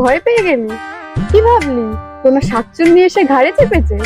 ভয় পেয়ে গেলি? কি ভাবলি? কোনো শাকচুন্নি এসে ঘাড়ে চেপেছে?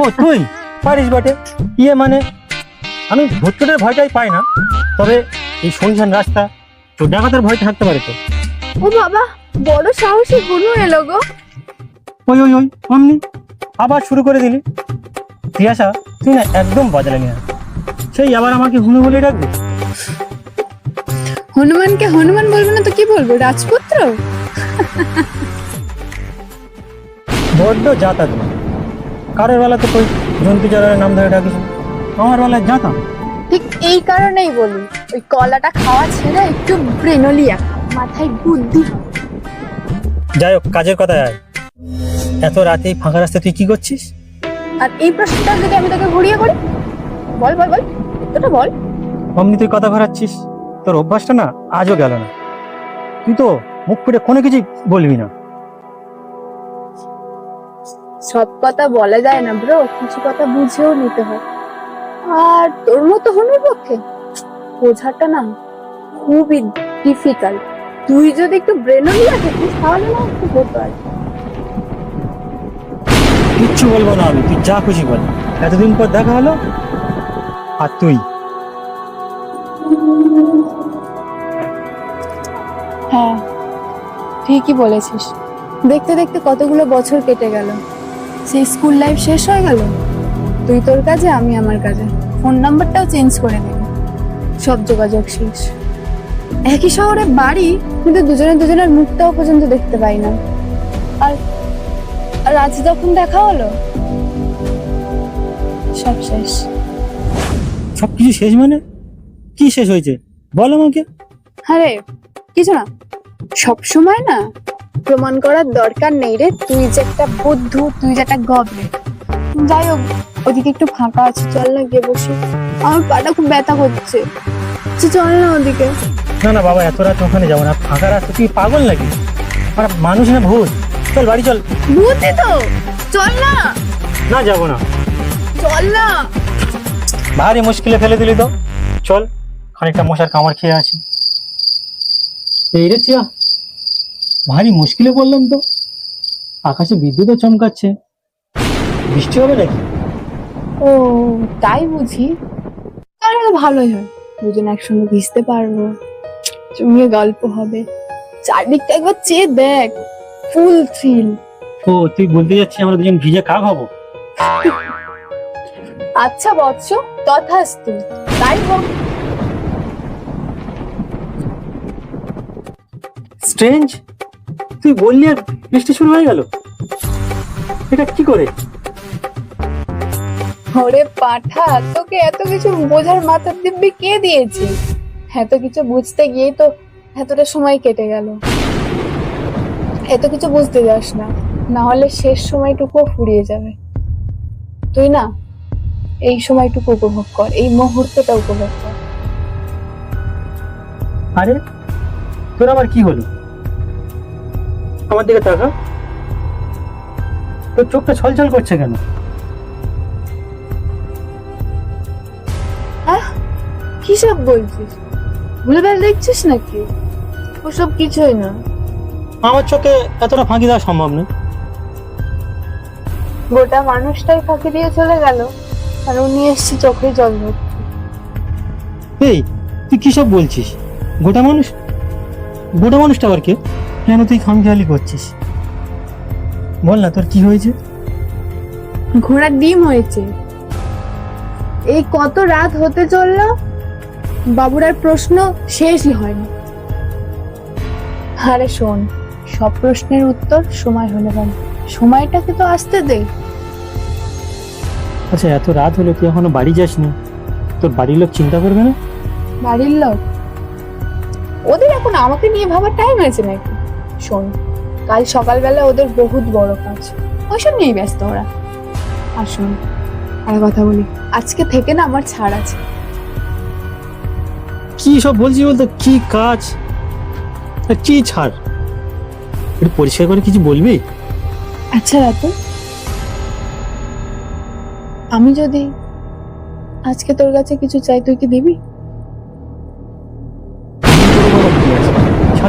ও তুই পারিস বটে। ইয়ে মানে আমি ভূতচোটের ভয়টাই পাই না। তবে এই শুনছেন রাস্তা চোর ডাকাতের ভয় থাকতে পারে তো। ও বাবা বড় সাহসী হনু এলো গো। ওই ওই ওই অমনি আবার শুরু করে দিলি। তিয়াসা তুই না একদম বদলালি না সেই আবার আমাকে হুনু বলে ডাকবি? হনুমানকে হনুমান বলব না তো কি বলব? রাজপুত্র? বড্ড যাতা তুমি কারোর বেলা তো কই জন্তু চরের নাম ধরে ডাকিস? আমার বেলায় যাতাম ঠিক এই কারণেই বলি ওই কলাটা খাওয়া ছেড়ে একটু ব্রেনলিয়া মাথায় বুদ্ধি যাই হোক কাজের কথা আয়। এত রাতে ফাঁকা রাস্তায় তুই কি করছিস? আর এই প্রশ্নটা যদি আমি তোকে ঘুরিয়ে করি বল বল বল তোটা বল। অমনি তুই কথা ঘোরাচ্ছিস? তোর অভ্যাসটা না আজও গেল না। তুই তো মুখ ফুটে কোনো কিছুই বলবি না। সব কথা বলা যায় না ব্রো কিছু কথা বুঝেও নিতে হয়। আর তোর মতো হনুর পক্ষে বোঝাটা না খুবই ডিফিকাল্ট তুই যদি একটু ব্রেনলিয়া থাকিস তাহলে না একটু হতো আর। কিচ্ছু বলব না আমি তুই যা খুশি বল। এতদিন পর দেখা হলো আর তুই? হ্যাঁ ঠিকই বলেছিস। দেখতে দেখতে কতগুলো বছর কেটে গেল। সেই স্কুল লাইফ শেষ হয়ে গেল? তুই তোর কাজে আমি আমার কাজে। ফোন নাম্বারটাও চেঞ্জ করে দিল সব যোগাযোগ শেষ। একই শহরে বাড়ি কিন্তু দুজনে দুজনের মুখটাও পর্যন্ত দেখতে পাই না। আর আর আজ যখন দেখা হলো সব শেষ। সব কিছু শেষ মানে? কি শেষ হয়েছে? বল আমাকে। আরে কিছু না। সব সময় না প্রমাণ করার দরকার নেই রে। তুই যে একটা বুদ্ধু তুই যে একটা গবরে যাই হোক ওদিকে একটু ফাঁকা আছে চল না গিয়ে বসি। আমার পাটা খুব ব্যথা করছে। আচ্ছা, চল না ওদিকে। না না বাবা এত রাত ওখানে যাব না। ফাঁকা রাস্তা তুই পাগল নাকি? আর মানুষ না ভূত। চল বাড়ি চল। বুদ্ধি তো। চল না। না যাব না। চল না। ভারী মুশকিলে ফেলে দিলি তো। চল খানিকটা মশার কামড় খেয়ে আসি। এই রে ভারী মুশকিলে পড়লাম তো। আকাশে বিদ্যুৎও চমকাচ্ছে। বৃষ্টি হবে নাকি? ও তাই বুঝি। তাহলে তো ভালোই হয় দুজন একসঙ্গে ভিজতে পারব। জমিয়ে গল্প হবে। চারদিকটা একবার চেয়ে দেখ ফুল থ্রিল। ও তুই বলতে যাচ্ছিস আমরা দুজন ভিজে কাক হব? আচ্ছা বৎস তথাস্তু। তাই হোক। স্ট্রেঞ্জ তুই বললি আর বৃষ্টি শুরু হয়ে গেল? এটা কি করে? ওরে পাঠা তোকে এত কিছু বোঝার মাথার দিব্যি কে দিয়েছে? এত কিছু বুঝতে গিয়েই তো এতটা সময় কেটে গেল। এত কিছু বুঝতে যাস না না হলে শেষ সময়টুকুও ফুরিয়ে যাবে। তুই না এই সময়টুকু উপভোগ কর এই মুহূর্তটা উপভোগ কর। আরে তোর আবার কি হলো? আমার দিকে তাকা তোর চোখটা ছলছল করছে কেন? কি সব বলছিস? ভুলভাল দেখছিস নাকি? ওসব কিছুই না। আমার চোখে এতটা ফাঁকি দেওয়া সম্ভব নয়। গোটা মানুষটাই ফাঁকি দিয়ে চলে গেল আর উনি এসছে চোখে জল ধরতে। এই তুই কি সব বলছিস? গোটা মানুষ? গোটা মানুষটা আবার কে? কেন তুই খামখেয়ালি করছিস? বল না তোর কি হয়েছে? ঘোড়ার ডিম হয়েছে। এই কত রাত হতে চলল বাবুরার প্রশ্ন শেষই হয়নি। আরে শোন সব প্রশ্নের উত্তর সময় হলে বল সময়টাকে তো আসতে দে। আচ্ছা এত রাত হলো তুই এখনও বাড়ি যাসনি? তোর বাড়ির লোক চিন্তা করবে না? বাড়ির লোক? ওদের এখন আমাকে নিয়ে ভাবার টাইম আছে নাকি? শোন কাল সকালবেলা ওদের বহুত বড় কাজ। ওইসব নিয়েই ব্যস্ত ওরা। আর শোন আর কথা বলি। আজকে থেকে না আমার ছাড় আছে। কি সব বলছিস বলতো? কি কাজ? আর কি ছাড়? একটু পরিষ্কার করে কিছু বলবি? আচ্ছা রাতু। আমি যদি আজকে তোর কাছে কিছু চাই তুই কি দিবি?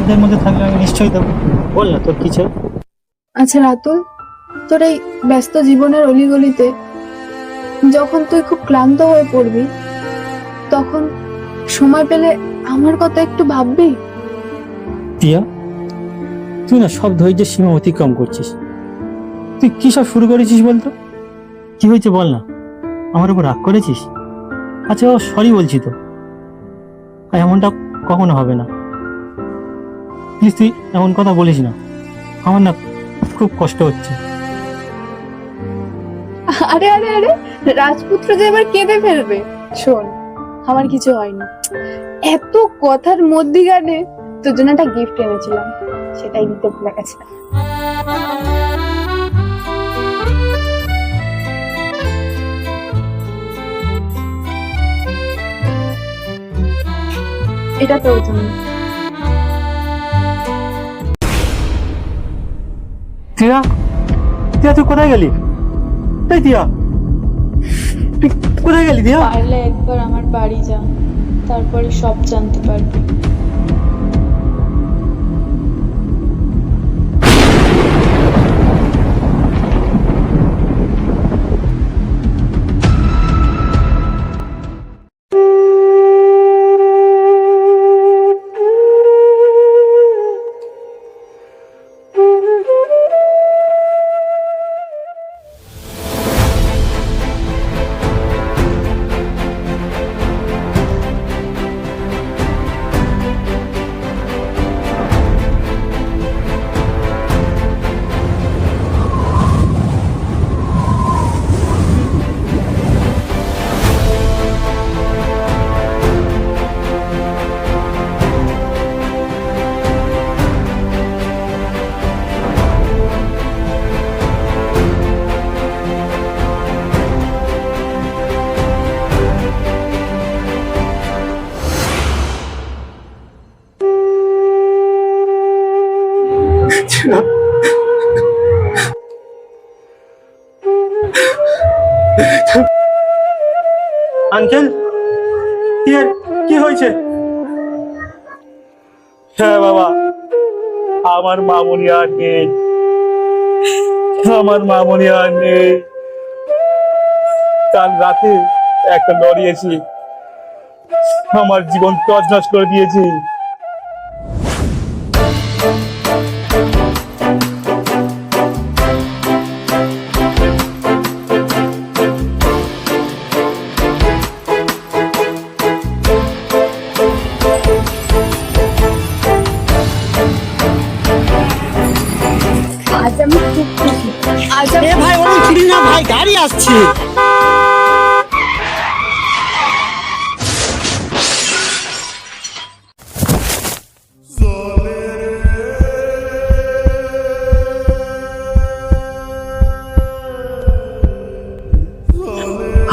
সাধ্যের মধ্যে থাকলে আমি নিশ্চয়ই দেবো। বল না তোর কি চাই? আচ্ছা রাতুল তোর এই ব্যস্ত জীবনের অলিগলিতে যখন তুই খুব ক্লান্ত হয়ে পড়বি তখন সময় পেলে আমার কথা একটু ভাববি? টিয়া তুই না সব ধৈর্যের সীমা অতিক্রম করছিস। তুই কি সব শুরু করেছিস বলতো? কি হয়েছে বল না আমার উপর রাগ করেছিস? আচ্ছা ও সরি বলছি তো এমনটা কখনো হবে না। প্লিজ তুই এমন কথা বলিস না। আমার না খুব কষ্ট হচ্ছে। আরে আরে আরে, রাজপুত্র যে এবার কেঁদে ফেলবে। শোন, আমার কিছু হয়নি। এত কথার মধ্যিখানে তোর জন্য একটা গিফট এনেছিলাম। সেটাই দিতে ভুলে গেছিলাম। এটা তোর জন্য। টিয়া? টিয়া, তুই কোথায় গেলি? এই টিয়া, তুই কোথায় গেলি টিয়া? পারলে একবার আমার বাড়ি যা, তারপরে সব জানতে পারবি। আঙ্কেল, কি হয়েছে? হ্যাঁ বাবা, আমার মামুনি আর নেই। আমার মামুনি আর নেই। কাল রাতে একটা এসে আমার জীবন তছনছ করে দিয়েছে।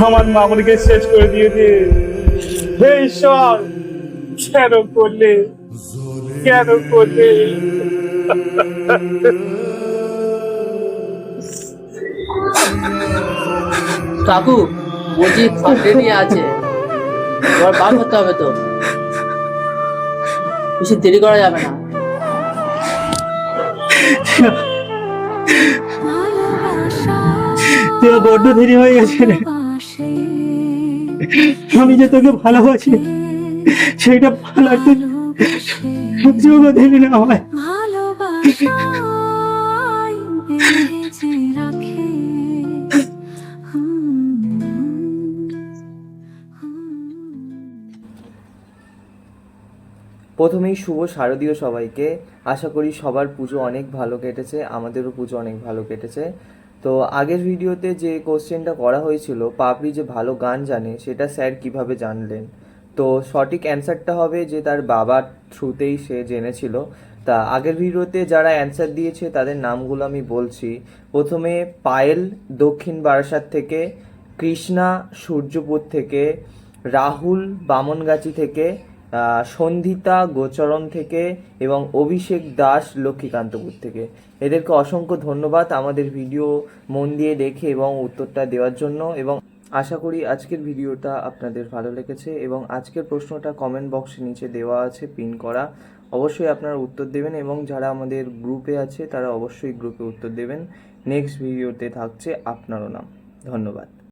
আমার মামুনিকে শেষ করে দিয়েছে হে ঈশ্বর কেন করলে? কেন করলে? কাকু বলছি সব রেডি আছে। এবার বার করতে হবে তো। বেশি দেরি করা যাবে না। বড্ড দেরি হয়ে গেছে রে। আমি যে তোকে ভালোবাসি সেইটা ভালো তুই সুযোগও দিলি না রাখে। প্রথমেই শুভ শারদীয় সবাইকে। আশা করি সবার পুজো অনেক ভালো কেটেছে আমাদেরও পুজো অনেক ভালো কেটেছে। তো আগের ভিডিওতে যে কোশ্চেনটা করা হয়েছিল, পাপড়ি যে ভালো গান জানে, সেটা স্যার কীভাবে জানলেন? তো সঠিক অ্যান্সারটা হবে যে তার বাবার থ্রুতেই সে জেনেছিল। তা আগের ভিডিওতে যারা অ্যান্সার দিয়েছে, তাদের নামগুলো আমি বলছি। প্রথমে পায়েল, দক্ষিণ বারাসাত থেকে, কৃষ্ণা, সূর্যপুর থেকে, রাহুল, বামনগাছি থেকে সন্ধিতা গোচরণ থেকে এবং অভিষেক দাস লক্ষ্মীকান্তপুর থেকে। এদেরকে অসংখ্য ধন্যবাদ আমাদের ভিডিও মন দিয়ে দেখে এবং উত্তরটা দেওয়ার জন্য এবং আশা করি আজকের ভিডিওটা আপনাদের ভালো লেগেছে এবং আজকের প্রশ্নটা কমেন্ট বক্সে নিচে দেওয়া আছে পিন করা। অবশ্যই আপনারা উত্তর দেবেন এবং যারা আমাদের গ্রুপে আছে তারা অবশ্যই গ্রুপে উত্তর দেবেন। নেক্সট ভিডিওতে থাকছে আপনারও নাম। ধন্যবাদ।